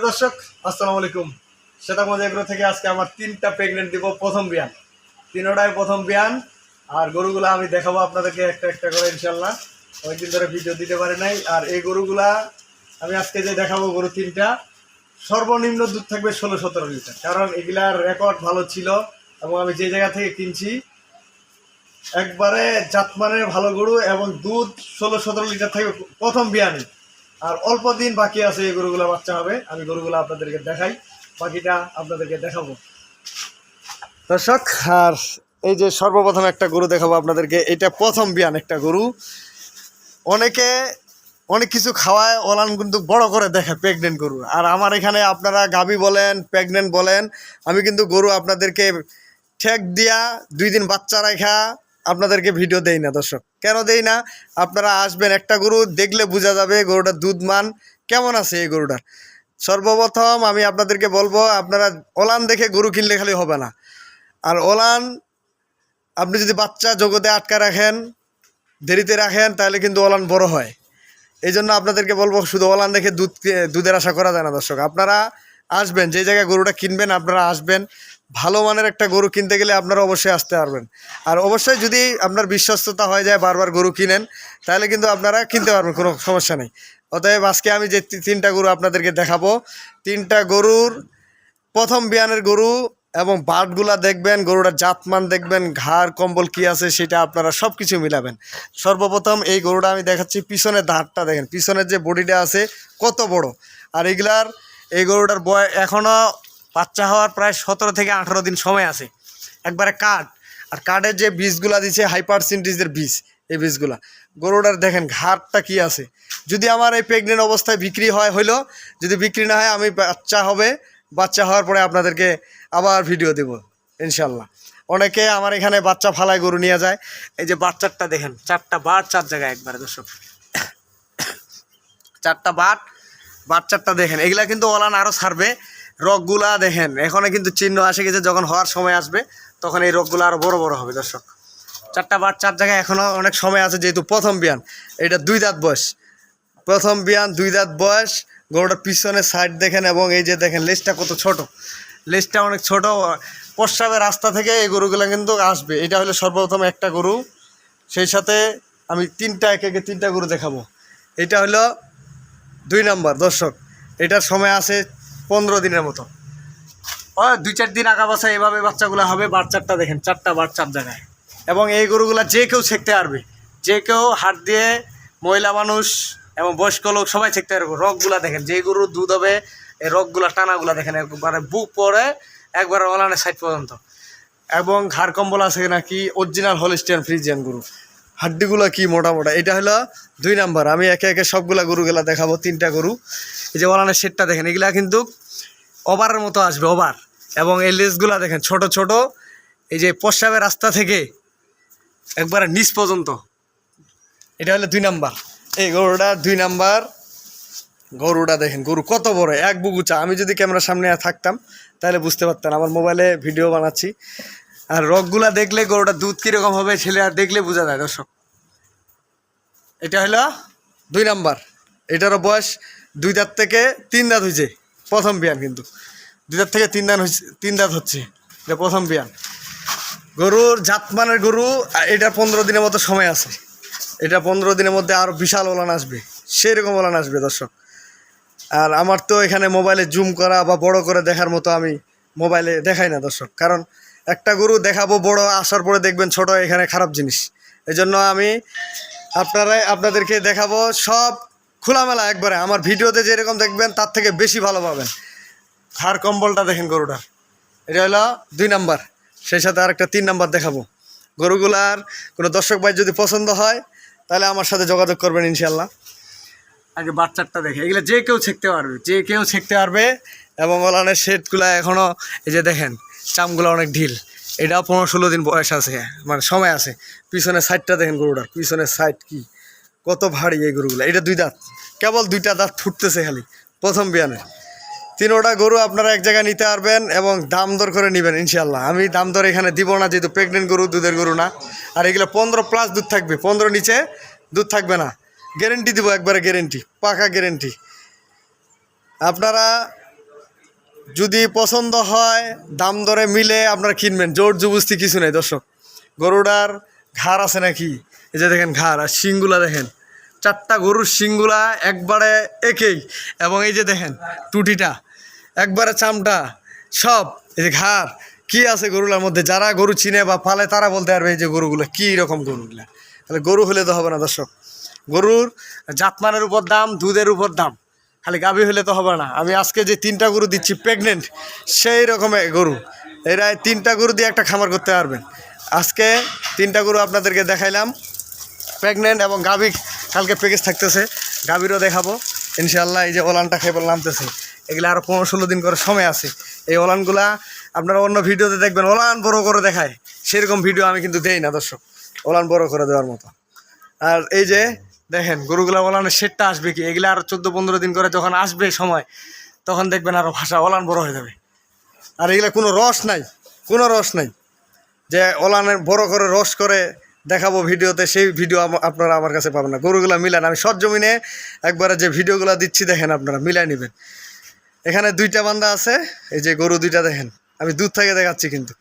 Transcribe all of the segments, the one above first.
প্রিয় দর্শক, আসসালামু আলাইকুম। শ্বেতাগঞ্জ এগ্রো থেকে আজকে আমার তিনটা প্রেগনেন্ট দিব, প্রথম বিয়ান। তিনোটায় প্রথম বিয়ান, আর গরুগুলা আমি দেখাবো আপনাদেরকে একটা একটা করে ইনশাল্লাহ অনেকদিন ধরে ভিডিও দিতে পারে নাই, আর এই গরুগুলা আমি আজকে যে দেখাবো গরু তিনটা, সর্বনিম্ন দুধ থাকবে ষোলো সতেরো লিটার, কারণ এগুলার রেকর্ড ভালো ছিল এবং আমি যে জায়গা থেকে কিনছি, একবারে জাতমানের ভালো গরু এবং দুধ ষোলো সতেরো লিটার থাকবে প্রথম বিয়ানে। আর অল্প দিন বাকি আছে এই গরুগুলো বাচ্চা হবে। আমি গরুগুলো আপনাদেরকে দেখাই। বাকিটা আপনাদেরকে দেখাবো। দর্শক, আর এই যে সর্বপ্রথম একটা গরু দেখাবো আপনাদেরকে। এটা প্রথম বিয়ান একটা গরু। অনেকে অনেক কিছু খাওয়ায় ওলান কিন্তু বড় করে দেখে প্রেগনেন্ট গরু। আর আমার এখানে আপনারা গাবি বলেন প্রেগনেন্ট বলেন, আমি কিন্তু গরু আপনাদেরকে ঠেক দিয়া দুই দিন বাচ্চা রাখা আপনাদেরকে ভিডিও দেই না, দর্শক। কেন দেই না? আপনারা আসবেন একটা গরু, দেখলে বোঝা যাবে গরুটার দুধ মান কেমন আছে এই গরুটার। সর্বপ্রথম আমি আপনাদেরকে বলব, আপনারা ওলান দেখে গরু কিনলে খালি হবে না। আর ওলান, আপনি যদি বাচ্চা জগতে আটকা রাখেন, দেরিতে রাখেন, তাহলে কিন্তু ওলান বড় হয়। এই জন্য আপনাদেরকে বলব, শুধু ওলান দেখে দুধ, দুধের আশা করা যায় না, দর্শক। আপনারা আসবেন, যে জায়গায় গরুটা কিনবেন, আপনারা আসবেন। ভালো মানের একটা গরু কিনতে গেলে আপনারা অবশ্যই আসতে পারবেন। আর অবশ্যই যদি আপনার বিশ্বস্ততা হয়ে যায় বারবার গরু কিনেন, তাহলে কিন্তু আপনারা কিনতে পারবেন, কোনো সমস্যা নেই। অতএব আজকে আমি যে তিনটা গরু আপনাদেরকে দেখাবো, তিনটা গরুর, প্রথম বিয়ানের গরু এবং বাটগুলা দেখবেন, গরুটার জাতমান দেখবেন, ঘাড়, কম্বল কি আছে সেটা আপনারা সব কিছু মিলাবেন। সর্বপ্রথম এই গরুটা আমি দেখাচ্ছি, পিছনের দাঁতটা দেখেন, পিছনের যে বডিটা আছে কত বড়। আর এগুলার, এই গরুটার বয় এখনও বাচ্চা হওয়ার প্রায় সতেরো থেকে আঠারো দিন সময় আছে। একবারে কাঠ। আর কাঠের যে বীজগুলা দিচ্ছে হাই পার্সেন্টেজের বীজ, এই বীজগুলা। গরুটার দেখেন ঘাটটা কি আছে। যদি আমার এই প্রেগনেন্ট অবস্থায় বিক্রি হয়, হইল, যদি বিক্রি না হয়, আমি বাচ্চা হবে। বাচ্চা হওয়ার পরে আপনাদেরকে আবার ভিডিও দেব ইনশাল্লাহ অনেকে আমার এখানে বাচ্চা ফালায় গরু নিয়ে যায়। এই যে বাচ্চারটা দেখেন, চারটা বার চার জায়গায় একবারে, দর্শক। চারটা বাট, বাচ্চারটা দেখেন। এগুলা কিন্তু ওলান আরও ছাড়বে। রগগুলা দেখেন, এখানে কিন্তু চিহ্ন আসে গেছে, যখন হওয়ার সময় আসবে, তখন এই রোগগুলো আরও বড় বড় হবে, দর্শক। চারটা বার চার জায়গায় এখনও অনেক সময় আছে, যেহেতু প্রথম বিয়ান, এটা দুই দাঁত বয়স। প্রথম বিয়ান, দুই দাঁত বয়স গরুটার পিছনে সাইড দেখেন, এবং এই যে দেখেন, লেজটা কত ছোট। লেজটা অনেক ছোট, প্রস্রাবের রাস্তা থেকে এই গরুগুলো কিন্তু আসবে। এটা হলো সর্বপ্রথম একটা গরু। সেই সাথে আমি তিনটা, একে একে তিনটা গরু দেখাবো। এটা হলো দুই নাম্বার, দর্শক। এটার সময় আছে পনেরো দিনের মতো। ও, দুই চার দিন আগা বছর এভাবে বাচ্চাগুলো হবে, বাচ্চারটা দেখেন, চারটা বার চার জায়গায়। এবং এই গরুগুলা যে কেউ ছেঁকতে পারবে। যে কেউ হাত দিয়ে মহিলা মানুষ এবং বয়স্ক লোক সবাই ছেঁকতে পারবে। রগগুলা দেখেন যে গরুর দুধ হবে, এই রগগুলা, টানাগুলা দেখেন, একবারে বুক পরে, একবারে ওলানের সাইড পর্যন্ত। এবং ঘাড় কম্বল আছে নাকি? অরিজিনাল হলিস্টিয়ান ফ্রিজিয়ান গরু। হাড্ডিগুলো কি মোটা মোটা? এটা হলো দুই নাম্বার। আমি একে একে সবগুলা গরুগুলা দেখাবো, তিনটা গরু। এই যে ওলানের সেটটা দেখেন, এগুলা কিন্তু ওভারের মতো আসবে, ওভার। এবং এই লেসগুলা দেখেন, ছোট ছোট, এই যে প্রস্রাবের রাস্তা থেকে একবারে নিচ পর্যন্ত। এটা হলো দুই নাম্বার। এই গরুটা দুই নাম্বার। গরুটা দেখেন, গরু কত বড়, এক বুগুচা আমি যদি ক্যামেরার সামনে থাকতাম, তাহলে বুঝতে পারতাম। আমার মোবাইলে ভিডিও বানাচ্ছি। আর রগগুলা দেখলে গরুটা দুধ কীরকম হবে ছেলে, আর দেখলে বোঝা যায়, দর্শক। এটা হলো দুই নাম্বার। এটারও বয়স দুই দাঁত থেকে তিন দাঁত হয়েছে। প্রথম বিয়ান কিন্তু। দাঁত থেকে তিন দাঁত হচ্ছে তিন দাঁত হচ্ছে। এটা প্রথম বিয়ান। গরুর জাতমানের গরু এটা পনেরো দিনের মতো সময় আছে। এটা পনেরো দিনের মধ্যে আরও বিশাল ওলান আসবে। সেরকম ওলান আসবে, দর্শক। আর আমার তো এখানে মোবাইলে জুম করা বা বড় করে দেখার মতো আমি মোবাইলে দেখাই না, দর্শক। কারণ একটা গরু দেখাবো বড়, আসার পরে দেখবেন ছোট, এখানে খারাপ জিনিস। এই জন্য আমি আপনারাই, আপনাদেরকে দেখাবো সব খোলামেলা একবারে। আমার ভিডিওতে যেরকম দেখবেন, তার থেকে বেশি ভালো পাবেন। খার কম্বলটা দেখেন গরুটার এটা হলো দুই নাম্বার। সেই সাথে আরেকটা তিন নাম্বার দেখাবো। গরুগুলার কোনো দর্শক ভাই যদি পছন্দ হয়, তাহলে আমার সাথে যোগাযোগ করবেন ইনশাল্লাহ আগে বাচ্চারটা দেখে। এগুলো যে কেউ ছেঁকতে পারবে। যে কেউ ছেঁকতে পারবে এবং ওলানের শেডগুলো এখনও এই যে দেখেন, চামগুলো অনেক ঢিল। এটাও পনেরো ষোলো দিন বয়স আছে মানে সময় আছে। পিছনের সাইডটা দেখেন গরুটার। পিছনের সাইড কি? কত ভারী এই গরুগুলো। এটা দুই দাঁত। কেবল দুইটা দাঁত ফুটতেছে খালি, প্রথম বিয়ানে। তিনোটা গরু আপনারা এক জায়গায় নিতে পারবেন এবং দাম দর করে নেবেন ইনশাল্লাহ আমি দাম দর এখানে দিব না, যেহেতু প্রেগনেন্ট গরু, দুধের গরু না। আর এগুলো পনেরো প্লাস দুধ থাকবে। পনেরো নিচে দুধ থাকবে না। গ্যারেন্টি দিব একবারে গ্যারেন্টি পাকা গ্যারেন্টি আপনারা যদি পছন্দ হয়, দাম দরে মিলে আপনারা কিনবেন। জোর জবস্তি কিছু নেই, দর্শক। গরুটার ঘাড় আছে নাকি? এই যে দেখেন ঘাড় আর শিংগুলা দেখেন। চারটা গরুর শিংগুলা একবারে একেই। এবং এই যে দেখেন, টুটিটা, একবারে চামটা, সব। এই যে ঘাড়, কী আছে গরুলার মধ্যে? যারা গরু চিনে বা পালে তারা বলতে পারবে এই যে গরুগুলো, কী রকম গরুগুলা? তাহলে গরু হলে তো হবে না দর্শক। গরুর জাতমানের উপর দাম, দুধের উপর দাম। খালি গাভী হলে তো হবে না। আমি আজকে যে তিনটা গরু দিচ্ছি প্রেগনেন্ট সেই রকমের গরু। এরা তিনটা গরু দিয়ে একটা খামার করতে পারবেন। আজকে তিনটা গরু আপনাদেরকে দেখাইলাম। প্রেগনেন্ট এবং গাভী কালকে প্যাকেজ থাকতেছে। গাভীরও দেখাবো। ইনশাল্লাহ এই যে ওলানটা খেয়ে নামতেছে। এগুলো আরও পনেরো ষোলো দিন করে সময় আছে। এই ওলানগুলা আপনারা অন্য ভিডিওতে দেখবেন, ওলান বড় করে দেখায়। সেরকম ভিডিও আমি কিন্তু দেই না, দর্শক। ওলান বড় করে দেওয়ার মতো। আর এই যে দেখেন, গরুগুলা ওলানের শেডটা আসবে কি? এগুলো আরও চোদ্দ পনেরো দিন করে যখন আসবে সময়, তখন দেখবেন আরও ভাষা ওলান বড় হয়ে যাবে। আর এগুলা কোনো রস নাই, কোনো রস নাই। যে ওলানের বড় করে রস করে দেখাবো ভিডিওতে, সেই ভিডিও আপনারা আমার কাছে পাবেন না। গরুগুলা মিলান, আমি সৎ জমিনে একবারে যে ভিডিওগুলো দিচ্ছি, দেখেন আপনারা, মিলাই নেবেন। এখানে দুইটা বান্দা আছে, এই যে গরু দুইটা দেখেন। আমি দূর থেকে দেখাচ্ছি কিন্তু।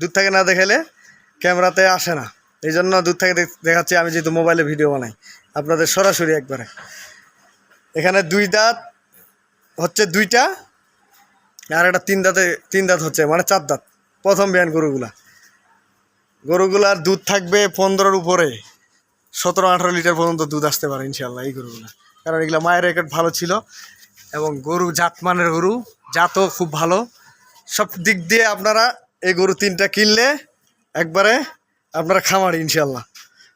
দূর থেকে না দেখালে ক্যামেরাতে আসে না। এই জন্য দূর থেকে দেখাচ্ছি, আমি যেহেতু মোবাইলে ভিডিও বানাই। আপনাদের সরাসরি একবারে। এখানে দুই দাঁত হচ্ছে দুইটা, আর একটা তিন দাঁতে তিন দাঁত হচ্ছে মানে চার দাঁত। প্রথম বিয়ান গরুগুলা। গরুগুলার দুধ থাকবে পনেরোর উপরে। সতেরো, আঠারো লিটার পর্যন্ত দুধ আসতে পারে ইনশাল্লাহ এই গরুগুলা। কারণ এগুলো মায়ের রেকর্ড ভালো ছিল এবং গরু জাতমানের গরু, জাতও খুব ভালো। সব দিক দিয়ে আপনারা এই গরু তিনটা কিনলে একবারে আপনারা খামার ইনশাল্লাহ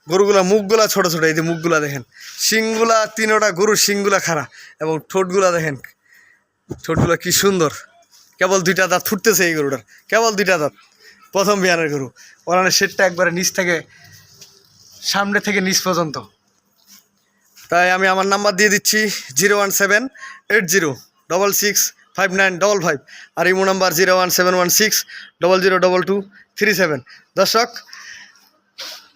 গরুগুলা মুখগুলা ছোট ছোট, এই যে মুখগুলা দেখেন। শিংগুলা, তিনোটা গরুর শিংগুলা খাড়া এবং ঠোঁটগুলা দেখেন, ঠোঁটগুলো কি সুন্দর। কেবল দুইটা দাঁত ফুটতেছে এই গরুটার, কেবল দুইটা দাঁত। প্রথম বিয়ানের গরু। ওখানে শেডটা একবারে নিচ থেকে, সামনে থেকে নিচ পর্যন্ত। তাই আমি আমার নাম্বার দিয়ে দিচ্ছি zero one seven eight zero double six five nine double five আর Imo number zero one seven one six double zero double two three seven. দর্শক,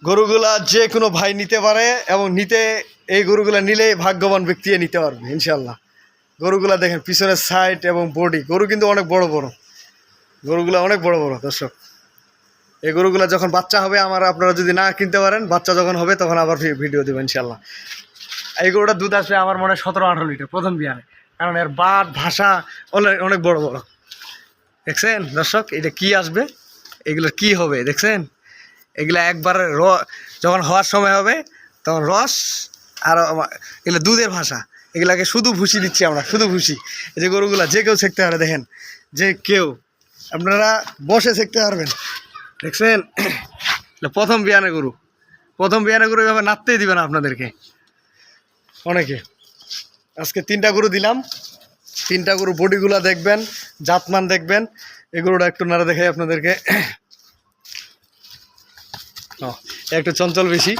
গরুগুলা যে কোনো ভাই নিতে পারে এবং নিতে, এই গরুগুলা নিলে ভাগ্যবান ব্যক্তি নিতে পারবে ইনশাল্লাহ গরুগুলা দেখেন, পিছনের সাইড এবং বডি গরু কিন্তু অনেক বড় বড়। গরুগুলা অনেক বড় বড়, দর্শক। এই গরুগুলো যখন বাচ্চা হবে, আমার আপনারা যদি না কিনতে পারেন, বাচ্চা যখন হবে, তখন আবার ভিডিও দেবেন ইনশাল্লাহ এই গরুটা দুধ আসবে আমার মনে হয় সতেরো আঠারো লিটার, প্রথম বিয়ানে কারণ এর বাট ভাষা অনেক অনেক বড় বড়। দেখছেন দর্শক, এটা কি আসবে? এগুলো কি হবে? দেখছেন? এগুলো একবারে র, যখন হওয়ার সময় হবে, তখন রস আর এগুলো দুধের ভাষা। এগুলাকে শুধু ভুসি দিচ্ছি আমরা, শুধু ভুসি এই যে গরুগুলা, যে কেউ শিখতে পারে, দেখেন, যে কেউ। আপনারা বসে শিখতে পারবেন। দেখছেন? প্রথম বিয়ানে গরু। প্রথম বিয়ানে গরু এভাবে নাড়তেই দিবে না আপনাদেরকে। অনেকে। আজকে তিনটা গরু দিলাম। তিনটা গরু বডিগুলা দেখবেন জাতমান দেখবেন। এই গরুটা একটু নাড়া দেখাই আপনাদেরকে। ও, একটু চঞ্চল বেশি।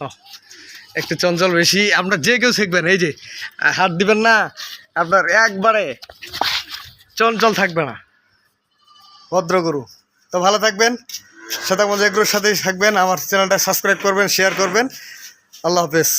ও, একটু চঞ্চল বেশি। আপনার যে কেউ শিখবেন এই যে হাত দিবেন না আপনার একবারে চঞ্চল থাকবে না। ভদ্র গরু। তো ভালো থাকবেন সাথে মজা এগুলোর সাথেই থাকবেন, আমার চ্যানেলটা সাবস্ক্রাইব করবেন শেয়ার করবেন। আল্লাহ হাফেজ।